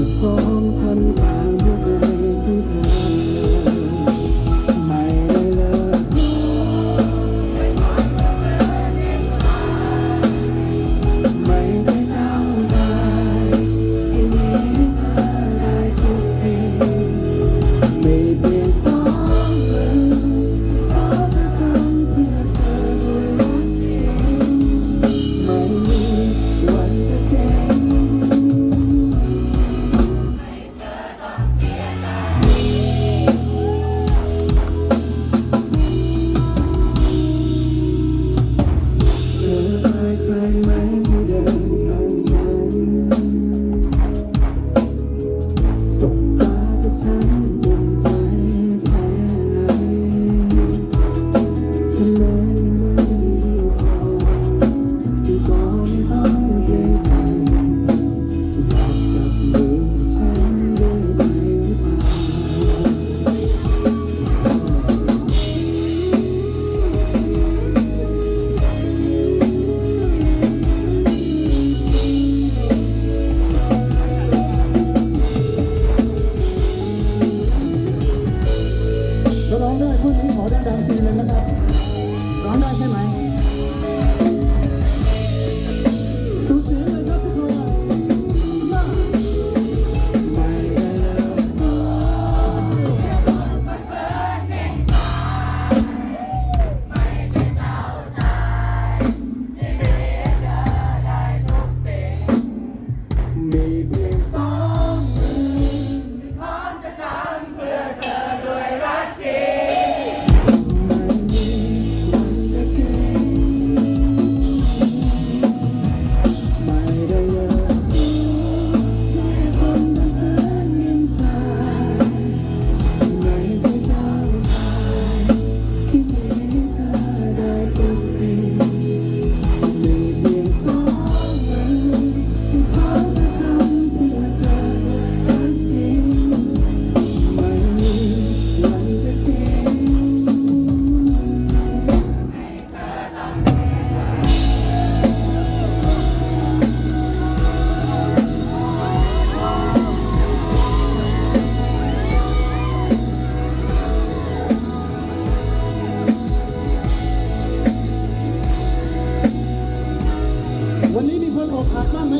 จะสองพันผ่านหัวใจขอเธอไม่ได้เลิไม่ได้ตั้ใจที่นี้เธอได้ทุกที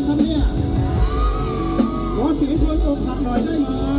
ครับเนี่ย ขอเสียงคนอกหักหน่อยได้ไหม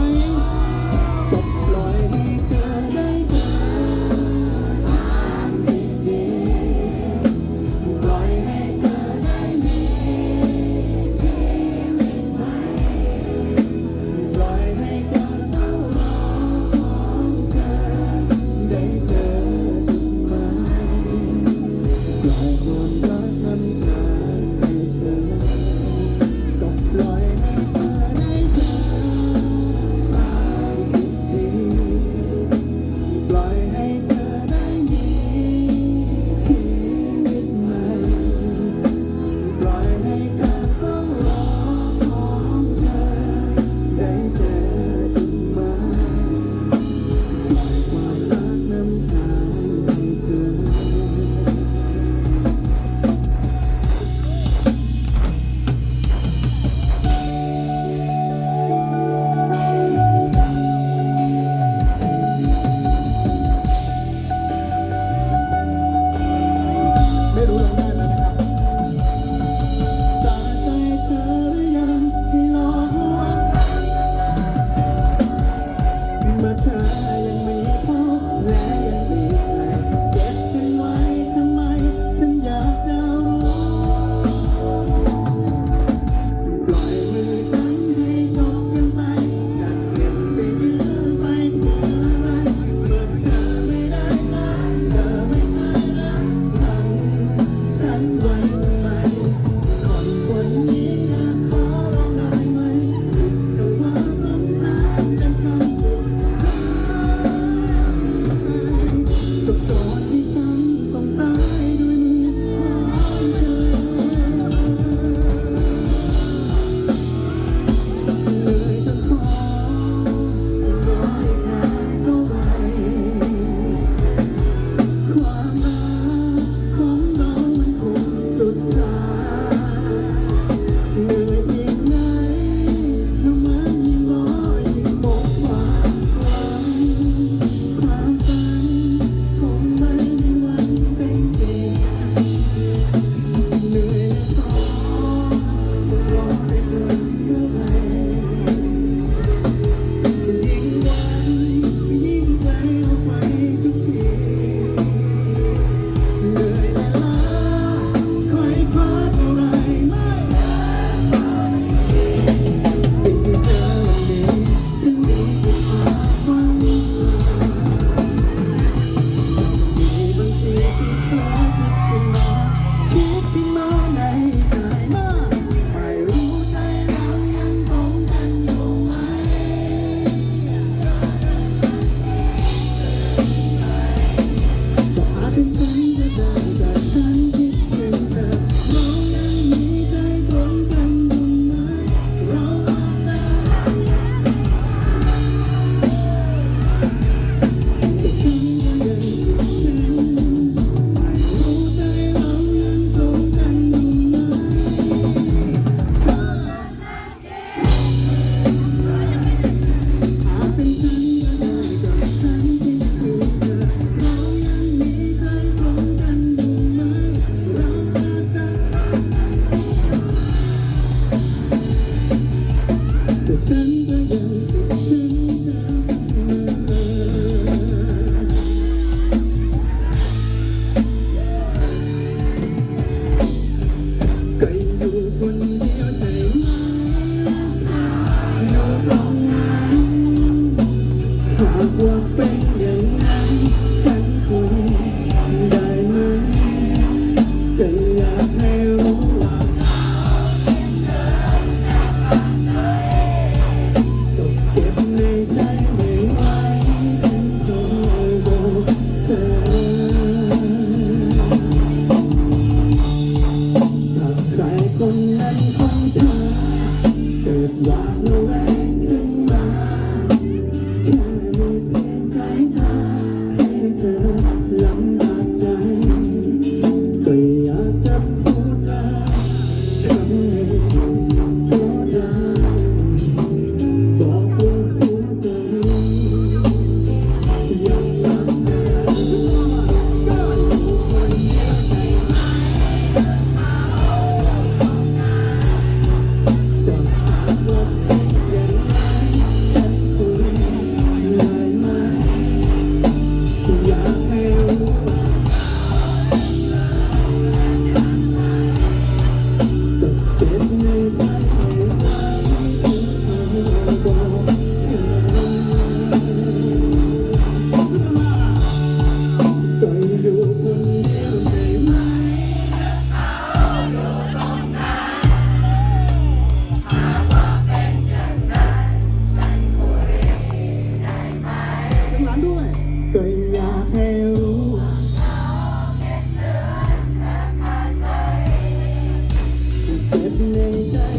เก็บในใจ